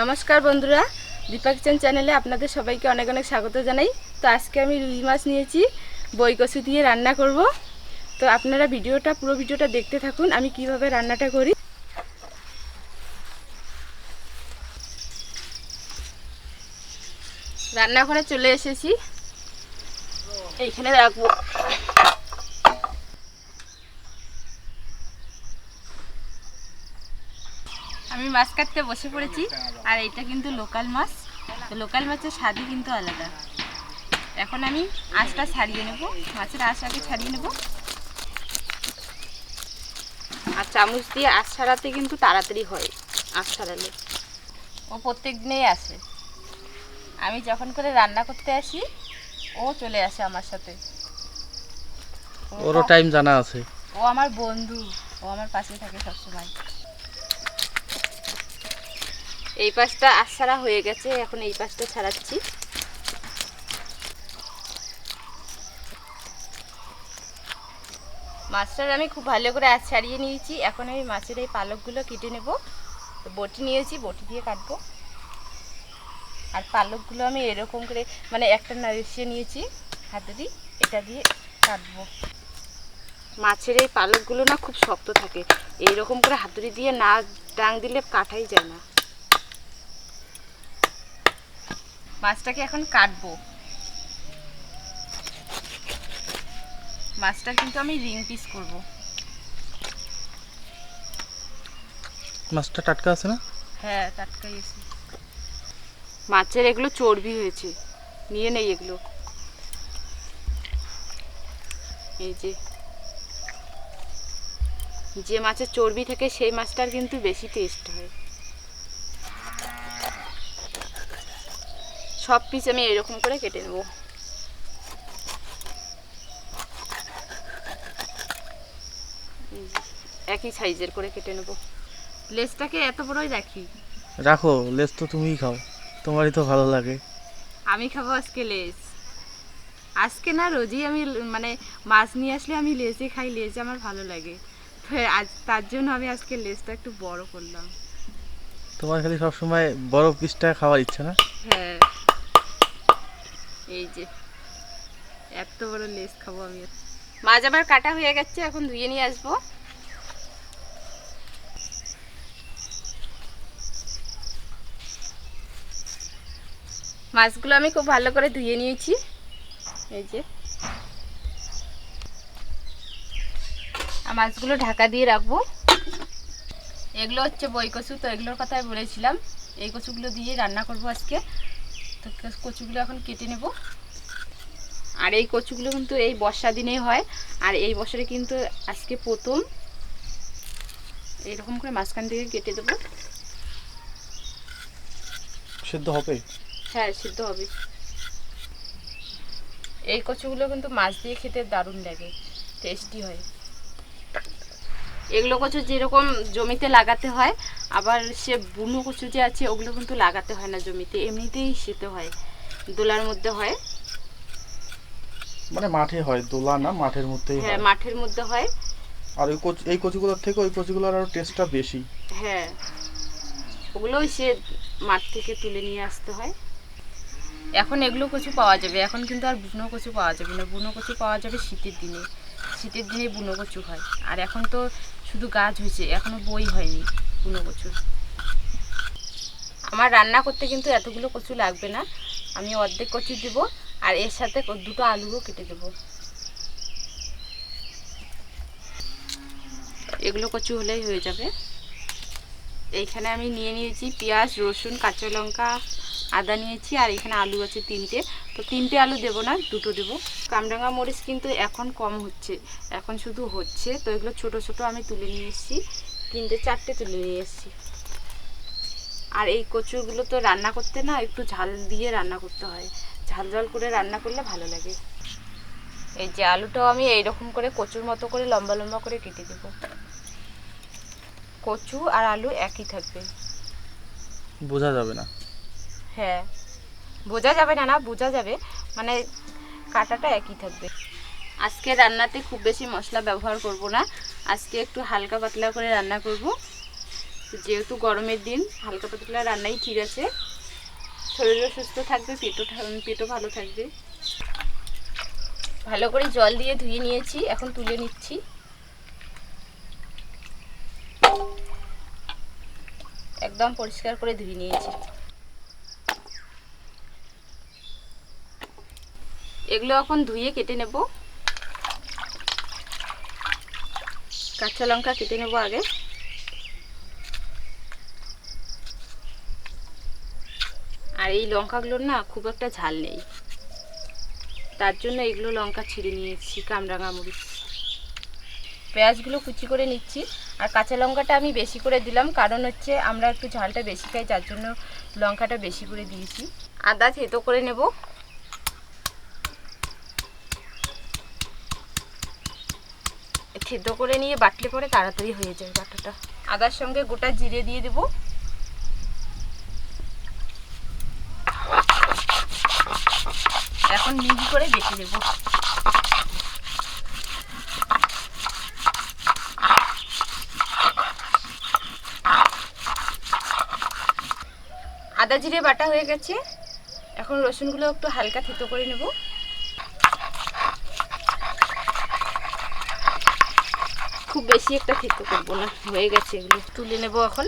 নমস্কার বন্ধুরা দীপা কিচেন চ্যানেলে আপনাদের সবাইকে অনেক অনেক স্বাগত জানাই। তো আজকে আমি রুই মাছ নিয়েছি বই কচু দিয়ে রান্না করব। তো আপনারা ভিডিওটা, পুরো ভিডিওটা দেখতে থাকুন, আমি কীভাবে রান্নাটা করি। রান্নাঘরে চলে এসেছি। এইখানে রাখব। আমি মাছ কাটতে বসে পড়েছি আর এটা কিন্তু লোকাল মাছ। তো লোকাল মাছের স্বাদই কিন্তু আলাদা। এখন আমি আঁশটা ছাড়িয়ে নেব। মাছের আঁশ আগে ছাড়িয়ে নেব। আর চামচ দিয়ে আঁশ ছাড়াতে কিন্তু তাড়াতাড়ি হয় আঁশ ছাড়ালে। ও প্রত্যেক দিনেই আসে। আমি যখন করে রান্না করতে আসি ও চলে আসে আমার সাথে। ওরও টাইম জানা আছে। ও আমার বন্ধু ও আমার পাশে থাকে সবসময়। এই পাশটা আশারা হয়ে গেছে, এখন এই পাশটা ছাড়াচ্ছি। মাছটার আমি খুব ভালো করে আজ ছাড়িয়ে নিয়েছি। এখন আমি মাছের এই পালকগুলো কেটে নেব। বটি নিয়েছি, বটি দিয়ে কাটবো। আর পালকগুলো আমি এরকম করে মানে একটা নাড়িয়ে নিয়েছি, হাতে দিয়ে এটা দিয়ে কাটবো। মাছের এই পালকগুলো না খুব শক্ত থাকে। এইরকম করে হাতুড়ি দিয়ে না ডাং দিলে কাটাই যায় না। মাছটাকে এখন কাটবো। মাছটা কিন্তু আমি রিং পিস করব। মাছটা টাটকা আছে না? হ্যাঁ টাটকাই এসে মাছের এগুলো চর্বি হয়েছে। নিয়ে নেই এগুলো। এই যে। যে মাছের চর্বি থাকে সেই মাছটার কিন্তু বেশি টেস্ট হয়। সব পিস আমি এরকম করে কেটে নেব। একই সাইজের করে কেটে নেব। লেসটাকে এত বড়ই রাখি। রাখো লেস তো তুমিই খাও। তোমারই তো ভালো লাগে। আমি খাব আজকে লেজ আজকে না রোজই আমি মানে মাছ নিয়ে আসলে আমি লেজে খাই লেজ আমার ভালো লাগে। তো আজ তার জন্য আমি আজকে লেজটা একটু বড় করলাম। তোমার খালি সবসময় বড় পিসটা খাওয়ার ইচ্ছা না? হ্যাঁ। এই যে, এত বড় লেজ খাব আমি। মাছ আবার কাটা হয়ে গেছে, এখন ধুয়ে নিয়ে আসব। মাছগুলো আমি খুব ভালো করে ধুয়ে নিয়েছি। এই যে। মাছগুলো ঢাকা দিয়ে রাখব। এগুলো হচ্ছে বই কচু, তো এগুলোর কথাই বলেছিলাম। এই কচুগুলো দিয়ে রান্না করব আজকে। তো কচুগুলো এখন কেটে নেব। আর এই কচুগুলো কিন্তু এই বর্ষা দিনেই হয় আর এই বছরে কিন্তু আজকে প্রথম। এইরকম করে মাঝখান থেকে কেটে দেবো। সেদ্ধ হবে? হ্যাঁ সিদ্ধ হবে। এই কচুগুলো কিন্তু মাছ দিয়ে খেতে দারুণ লাগে টেস্টি হয়। এগুলো কচু যেরকম জমিতে লাগাতে হয় আবার সে বুনো কচু যে আছে ওগুলো কিন্তু লাগাতে হয় না জমিতে এমনিতেই সেতে হয় দোলার মধ্যে হয়। মানে মাঠে হয় দোলা না মাঠের মধ্যেই হ্যাঁ মাঠের মধ্যে হয়। আর ওই কচু এই কচুগুলোর থেকে ওই কচুগুলোর আরও টেস্টটা বেশি। হ্যাঁ ওগুলোই সে মাঠ থেকে তুলে নিয়ে আসতে হয়। এখন এগুলো কচু পাওয়া যাবে এখন কিন্তু আর বুনো কচু পাওয়া যাবে না। বুনো কচু পাওয়া যাবে শীতের দিনে। শীতের দিনে বুনো কচু হয়। আর এখন তো শুধু গাছ হয়েছে এখনও বই হয়নি। বুনো কচু আমার রান্না করতে কিন্তু এতগুলো কচু লাগবে না। আমি অর্ধেক কচু দেবো আর এর সাথে দুটো আলুও কেটে দেবো। এগুলো কচু হলেই হয়ে যাবে। এইখানে আমি নিয়ে নিয়েছি পেঁয়াজ, রসুন, কাঁচা লঙ্কা, আদা নিয়েছি আর এখানে আলু আছে তিনটে। তো তিনটে আলু দেবো না, দুটো দেবো। কামরাঙা মরিচ কিন্তু এখন কম হচ্ছে, এখন শুধু হচ্ছে। তো এগুলো ছোট ছোট আমি তুলে নিয়ে এসেছি। তিনটে চারটে তুলে নিয়ে এসেছি। আর এই কচুগুলো তো রান্না করতে না একটু ঝাল দিয়ে রান্না করতে হয়। ঝাল ঝাল করে রান্না করলে ভালো লাগে। এই যে আলুটাও আমি এইরকম করে কচুর মতো করে লম্বা লম্বা করে কেটে দেবো। কচু আর আলু একই থাকবে। বোঝা যাবে না। হ্যাঁ। বোঝা যাবে না না বোঝা যাবে। মানে কাটাটা একই থাকবে। আজকে রান্নাতে খুব বেশি মশলা ব্যবহার করব না। আজকে একটু হালকা পাতলা করে রান্না করব। যেহেতু গরমের দিন, হালকা পাতলা রান্নাই ঠিক আছে। শরীরও সুস্থ থাকবে, পেটও পেটও ভালো থাকবে। ভালো করে জল দিয়ে ধুয়ে নিয়েছি, এখন তুলে নিচ্ছি। একদম পরিষ্কার করে ধুয়ে নিয়েছি। এগুলো এখন ধুয়ে কেটে নেব। কাঁচা লঙ্কা কেটে নেব আগে। আর এই লঙ্কাগুলোর না খুব একটা ঝাল নেই। তার জন্য এগুলো লঙ্কা ছিঁড়ে নিয়েছি, কামরাঙা মরিচ। পেঁয়াজগুলো কুচি করে নিচ্ছি। আর কাঁচা লঙ্কাটা আমি বেশি করে দিলাম, কারণ হচ্ছে আমরা একটু ঝালটা বেশি খাই, যার জন্য লঙ্কাটা বেশি করে দিয়েছি। আদা থেতো করে নেব। থেতো করে নিয়ে বাটলে পরে তাড়াতাড়ি হয়ে যায় বাটাটা। আদার সঙ্গে গোটা জিরে দিয়ে দেবো। এখন মিহি করে বেটে দেবো আদা জিরে বাটা হয়ে গেছে। এখন রসুনগুলো একটু হালকা থেতো করে নেব। খুব বেশি একটা থেতো করব না হয়ে গেছে এগুলো। তুলে নেব এখন।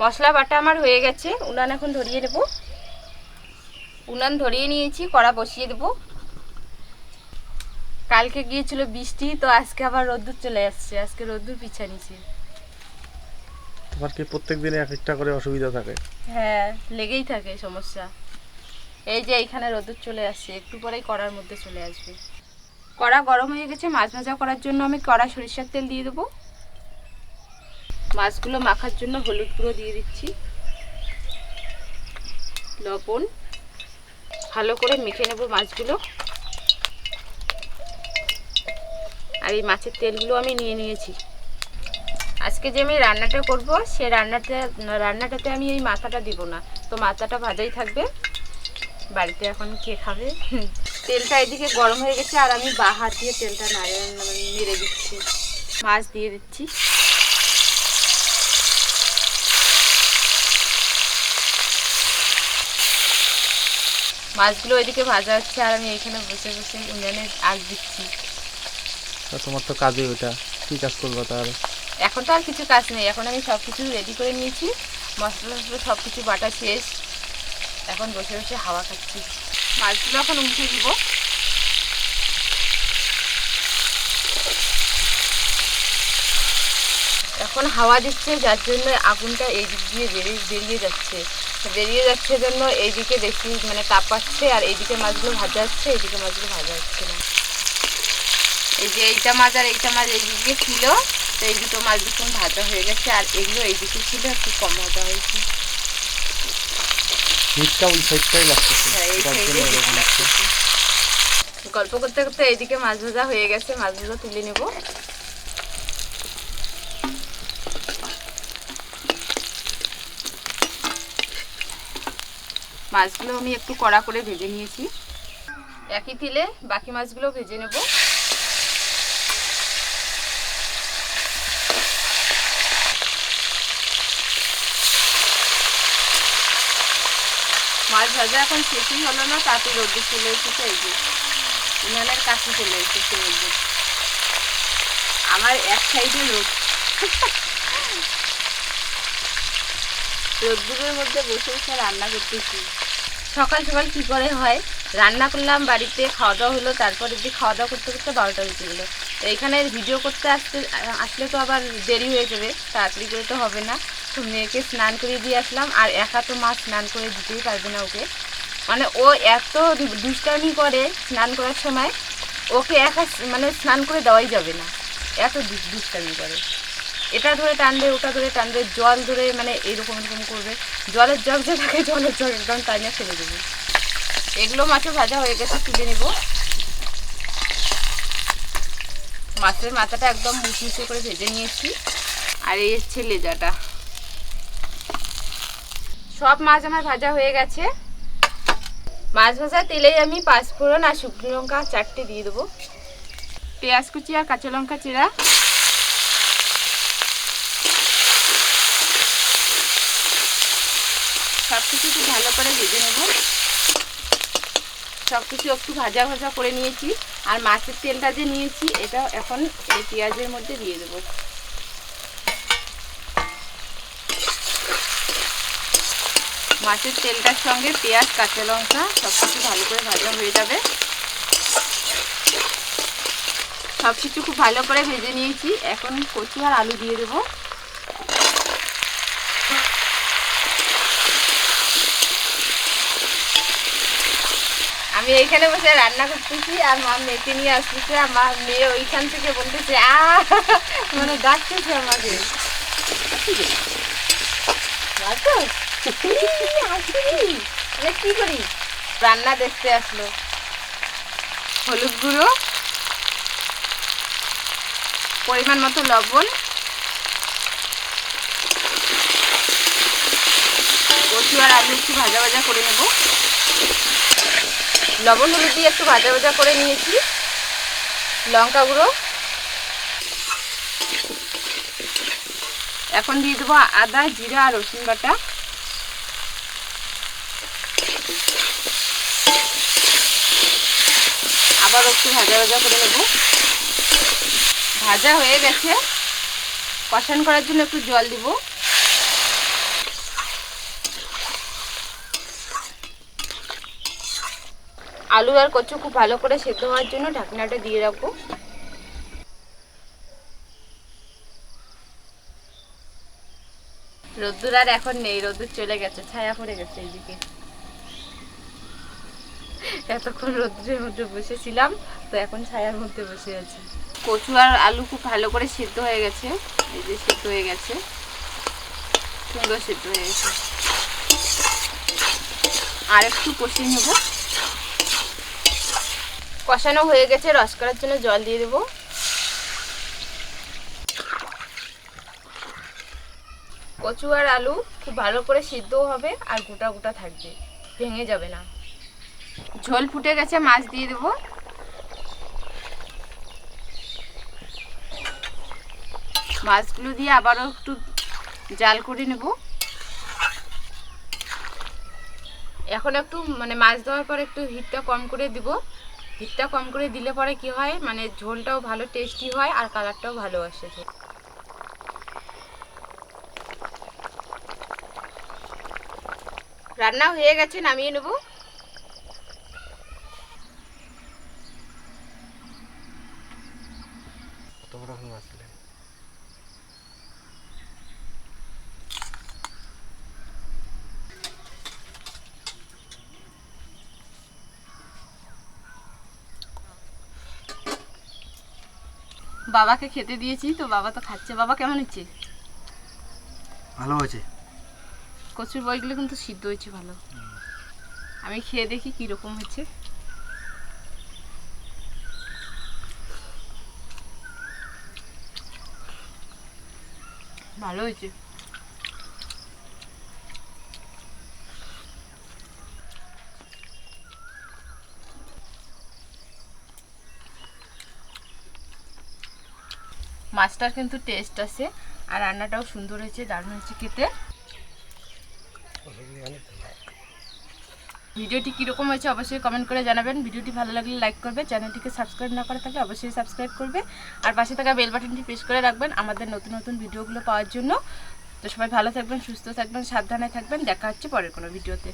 মশলা বাটা আমার হয়ে গেছে উনান এখন ধরিয়ে নেব। উনান ধরিয়ে নিয়েছি কড়া বসিয়ে দেব। কালকে গিয়েছিল বৃষ্টি তো আজকে আবার রোদ্দুর চলে আসছে আজকে রোদ্দুর পিছা নিছে তোমার কি প্রত্যেক দিনে এক একটা করে অসুবিধা থাকে? হ্যাঁ লেগেই থাকে সমস্যা। এই যে এইখানে রোদ্দুর চলে আসছে, একটু পরেই কড়ার মধ্যে চলে আসবে। কড়া গরম হয়ে গেছে, মাছ ভাজা করার জন্য আমি কড়া সরিষার তেল দিয়ে দেবো। মাছগুলো মাখার জন্য হলুদ গুঁড়ো দিয়ে দিচ্ছি। লবণ। ভালো করে মেখে নেব মাছগুলো। আর এই মাছের তেলগুলো আমি নিয়ে নিয়েছি। আজকে যে আমি রান্নাটা করব, সে রান্নাটা, রান্নাটাতে আমি এই মাথাটা দিব না। তো মাথাটা ভাজাই থাকবে। বাড়িতে এখন কে খাবে? তেলটা এদিকে গরম হয়ে গেছে আর আমি বা হাত দিয়ে তেলটা নাড়ে নেড়ে দিচ্ছি। মাছ দিয়ে দিচ্ছি। মাছগুলো ওইদিকে ভাজা হচ্ছে আর আমি এখানে বসে বসে উনানে আগ দিচ্ছি। তোমার তো কাজে ওটা। কি কাজ করব তাহলে? এখন তো আর কিছু কাজ নেই। এখন আমি সব কিছু রেডি করে নিয়েছি। মশলা টশলা সব কিছু বাটা শেষ। এখন বসে বসে হাওয়া খাচ্ছি। মাছগুলো এখন উঠে দিব। এখন হাওয়া দিচ্ছে যার জন্য আগুনটা এই দিক দিয়ে বেরিয়ে বেরিয়ে যাচ্ছে। বেরিয়ে যাচ্ছে জন্য এইদিকে বেশি মানে তাপ পাচ্ছে আর এইদিকে মাছগুলো ভাজা হচ্ছে এইদিকে মাছগুলো ভাজা হচ্ছে না। এই যে এইটা মাছ আর এইটা মাছ এইদিকে ছিল তো এই দুটো মাছ দুটো ভাজা হয়ে গেছে আর এগুলো এইদিকে ছিল একটু কম ভাজা হয়েছে। হিটটা ওই সাইডটাই লাগতেছে হ্যাঁ, হচ্ছে। গল্প করতে করতে এইদিকে মাছ ভাজা হয়ে গেছে মাছ মাছগুলো তুলে নেব। মাছগুলো আমি একটু কড়া করে ভেজে নিয়েছি। একই তেলে বাকি মাছগুলো ভেজে নেব। মাছ ভাজা এখন শেষই হলো না, তাতে রোদ্দুর চলে এসেছে এই যে। উনানের কাছে চলে এসেছে রোদ্দুর আমার এক সাইডে রোদ। রোদ্দুরের মধ্যে বসে বসে রান্না করতেছি। সকাল সকাল কি করে হয়? রান্না করলাম, বাড়িতে খাওয়া দাওয়া হলো, তারপরে যে খাওয়া দাওয়া করতে করতে বারোটা বেজে গেলো। তো এখানে ভিডিও করতে আসতে, আসলে তো আবার দেরি হয়ে যাবে, তাড়াতাড়ি করে তো হবে না। তো মেয়েকে স্নান করে দিয়ে আসলাম, আর একা তো মা স্নান করে দিতেই পারবে না ওকে। মানে ও এত দুষ্টামি করে স্নান করার সময়, ওকে একা মানে স্নান করে দেওয়াই যাবে না। এত দুষ্টামি করে। এটা ধরে টানবে, ওটা ধরে টানবে, জল ধরে মানে এরকম এরকম করবে। জলের জগ যে থাকে, জলের জগ একদম টানিয়ে ফেলে দেবে। এগুলো মাছে ভাজা হয়ে গেছে, তুলে নিব। মাছের মাথাটা একদম মুচমুচে করে ভেজে নিয়েছি। আর এই হচ্ছে লেজাটা। সব মাছ আমার ভাজা হয়ে গেছে। মাছ ভাজা তেলেই আমি পাঁচফোড়ন আর শুকনো লঙ্কা চারটে দিয়ে দেবো। পেঁয়াজ কুচি আর কাঁচা লঙ্কা চিরা। সব কিছু ভালো করে ভেজে নেব। সব কিছু একটু ভাজা ভাজা করে নিয়েছি। আর মাছের তেলটা যে নিয়েছি, এটা এখন এই পেঁয়াজের মধ্যে দিয়ে দেবো। মাছের তেলটার সঙ্গে পেঁয়াজ, কাঁচা লঙ্কা সব কিছু ভালো করে ভাজা হয়ে যাবে। সব কিছু খুব ভালো করে ভেজে নিয়েছি। এখন কচু আর আলু দিয়ে দেবো। আমি এইখানে বসে রান্না করতেছি আর মা মেয়েকে নিয়ে আসতেছে আমার মেয়ে ওইখান থেকে বলতেছে, আ মানে ডাকতেছে আমাকে। কি করি? রান্না দেখতে আসলো। হলুদ গুঁড়ো, পরিমাণ মতো লবণ, কচু আর আলু একটু ভাজা ভাজা করে নেব। লবণ হলুদ দিয়ে একটু ভাজা ভাজা করে নিয়েছি। লঙ্কা গুঁড়ো। এখন দিয়ে দেবো আদা, জিরা আর রসুন বাটা। আবার একটু ভাজা ভাজা করে নেব। ভাজা হয়ে গেছে। কষান করার জন্য একটু জল দিব। আলু আর কচু খুব ভালো করে সেদ্ধ হওয়ার জন্য ঢাকনাটা দিয়ে রাখব। রোদ্দুর আর এখন নেই, রোদ্দুর চলে গেছে, ছায়া পড়ে গেছে এইদিকে। এতক্ষণ রোদ্রের মধ্যে বসেছিলাম, তো এখন ছায়ার মধ্যে বসে আছি। কচু আর আলু খুব ভালো করে সেদ্ধ হয়ে গেছে, এই যে সেদ্ধ হয়ে গেছে। সুন্দর সেদ্ধ হয়ে গেছে। আর একটু কষিয়ে নেব। কষানো হয়ে গেছে, রস করার জন্য জল দিয়ে দেবো। কচু আর আলু খুব ভালো করে সিদ্ধও হবে আর গোটা গোটা থাকবে, ভেঙে যাবে না। ঝোল ফুটে গেছে, মাছ দিয়ে দেবো। মাছগুলো দিয়ে আবারও একটু জাল করে নেব। এখন একটু মানে মাছ দেওয়ার পর একটু হিটটা কম করে দিব। হিটটা কম করে দিলে পরে কি হয়? মানে ঝোলটাও ভালো টেস্টি হয় আর কালারটাও ভালো আসে রান্না হয়ে গেছে, নামিয়ে নেব কত বড় হলো আসলে বাবাকে খেতে দিয়েছি তো বাবা তো খাচ্ছে। বাবা কেমন হচ্ছে? ভালো আছে কচুর বইগুলো কিন্তু সিদ্ধ হয়েছে ভালো। আমি খেয়ে দেখি কীরকম হচ্ছে। ভালো হয়েছে। মাছটার কিন্তু টেস্ট আছে। আর রান্নাটাও সুন্দর হয়েছে, দারুণ হয়েছে খেতে। ভিডিওটি কীরকম হয়েছে অবশ্যই কমেন্ট করে জানাবেন। ভিডিওটি ভালো লাগলে লাইক করবে চ্যানেলটিকে সাবস্ক্রাইব না করে থাকলে অবশ্যই সাবস্ক্রাইব করবে। আর পাশে থাকা বেল বাটনটি প্রেস করে রাখবেন আমাদের নতুন নতুন ভিডিওগুলো পাওয়ার জন্য। তো সবাই ভালো থাকবেন, সুস্থ থাকবেন, সাবধানে থাকবেন। দেখা হচ্ছে পরের কোনো ভিডিওতে।